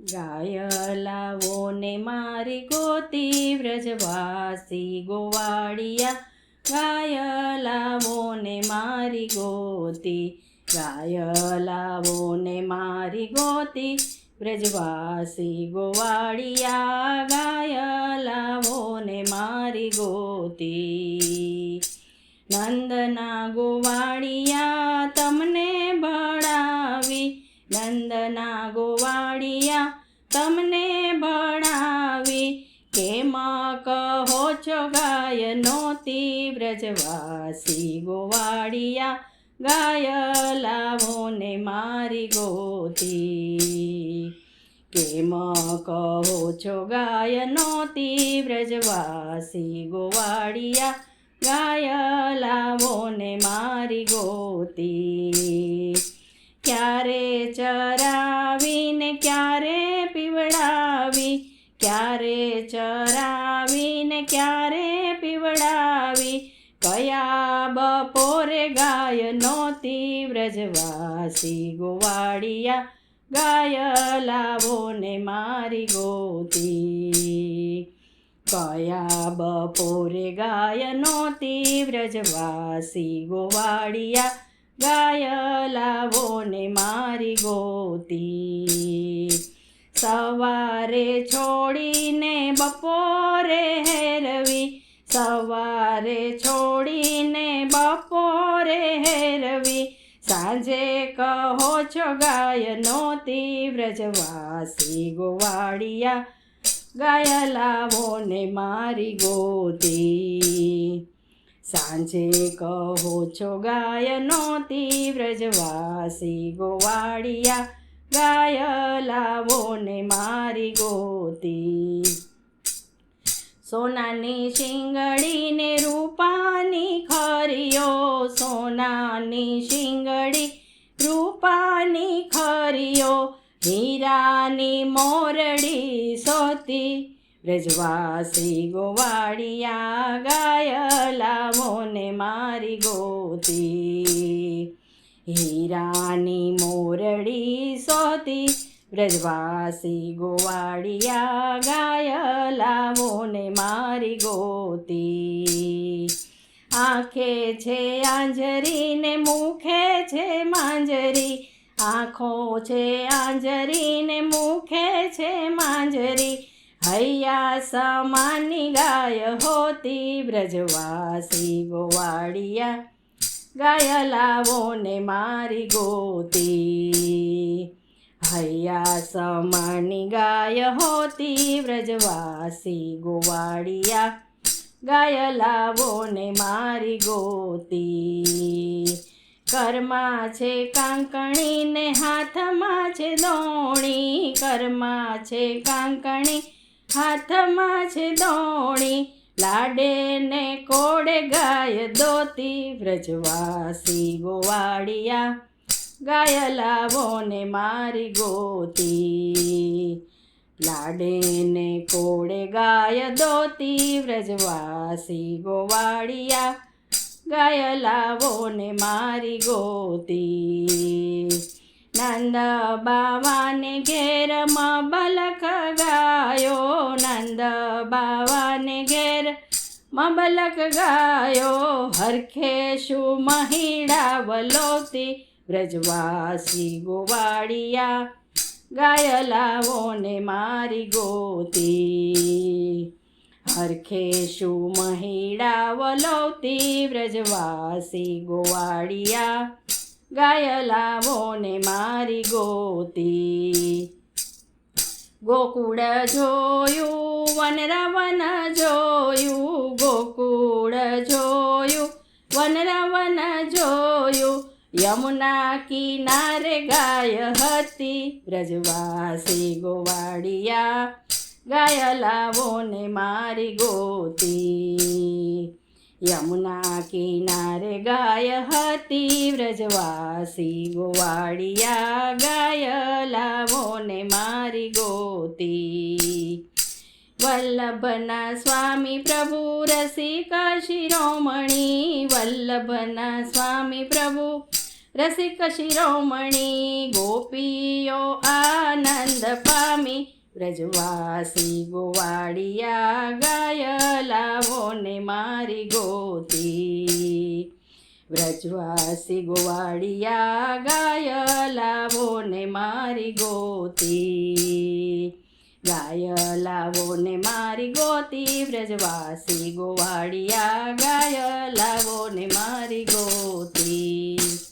ગાય લાવો ને મારી ગોતી વ્રજવાસી ગોવાળિયા. ગાય લાવો ને મારી ગોતી, ગાય લાવો ને મારી ગોતી વ્રજવાસી ગોવાળિયા. ગાય લાવો ને મારી ગોતી, નંદના ગોવાળિયા. ગોવાળિયા તમને ભણાવી. કેમ કહો છો ગાય નોતી વ્રજવાસી ગોવાળિયા ગાય લાવો ને મારી ગોતી. કેમ કહો છો ગાય નોતી વ્રજવાસી ગોવાળિયા ગાય લાવો ને મારી ગોતી. ક્યારે ચરાવીને ક્યારે પીવડાવી? ક્યારે ચરાવીને ક્યારે પીવડાવી? કયા બપોરે ગાય નોતી વ્રજવાસી? ગોવાળિયા ગાય લાવો ને મારી ગોતી. કયા બપોરે ગાય નોતી વ્રજવાસી? ગોવાળિયા ગાય લાવો ને મારી ગોતી. સવારે છોડીને બપોરે હેરવી, સવારે છોડીને બપોરે હેરવી. સાંજે કહો છો ગાય નોતી વ્રજવાસી ગોવાળિયા, ગાય લાવો ને મારી ગોતી. સાંજે કહો છો ગાય નોતી વ્રજવાસી ગોવાળિયા, ગાય લાવો ને મારી ગોતી. સોનાની શિંગડી ને રૂપાની ખરીઓ, સોનાની શિંગડી રૂપાની ખરીઓ, હીરાની મોરડી સોતી. વ્રજવાસી ગોવાળિયા ગાયલા લાવો ને મારી ગોતી હીરાની મોરડી સોતી વ્રજવાસી ગોવાળિયા ગાયલા મોને મારી ગોતી આંખે છે આંજરી ને મુખે છે માંજરી આંખો છે આંજરી ને મુખે છે માંજરી હૈયા સમાની ગાય હોતી વ્રજવાસી ગોવાળિયા. ગાય લાવો ને મારી ગોતી. હૈયા સમાની ગાય હોતી વ્રજવાસી ગોવાળિયા. ગાય લાવો ને મારી ગોતી. કર્મા છે કાંકણી ને હાથમાં છે દોણી. કર્મા છે કાંકણી હાથમાં છે દોણી લાડે ને કોડે ગાય દોતી, વ્રજવાસી ગોવાળિયા ગાય લાવો ને મારી ગોતી. લાડે ને કોડે ગાય દોતી, વ્રજવાસી ગોવાળિયા ગાય લાવો ને મારી ગોતી. નંદ બાવાને ઘેરમાં બલખ નંદ બાવાને ઘેર મબલક ગાયો, હરખે શું મહિડા વલોતી વ્રજવાસી ગોવાળિયા ગાય લાવો ને મારી ગોતી. હરખે શું મહિડા વલોતી વ્રજવાસી ગોવાળિયા ગાય લાવો ને મારી ગોતી. ગોકુળ જોયું વનરાવન જોયું, ગોકુળ જોયું. વનરાવન જોયું, યમુના કિનારે ગાય હતી. વ્રજવાસી ગોવાડિયા ગાય લાવોને મારી ગોતી. યમુના કિનારે ગાય હતી વ્રજવાસી ગોવાડિયા ગાય લાવોને મારી ગોતી. વલ્લભના સ્વામી પ્રભુ રસિક શિરોમણી વલ્લભના સ્વામી પ્રભુ રસિક શિરોમણી ગોપીઓ આનંદ પામી, વ્રજવાસી ગોવાડિયા ગાય લાવો ને મારી ગોતી. વ્રજવાસી ગોવાડિયા ગાય લાવો ને મારી ગોતી. ગાય લાવો ને મારી ગોતી વ્રજવાસી ગોવાળિયા ગાય લાવો ને મારી ગોતી.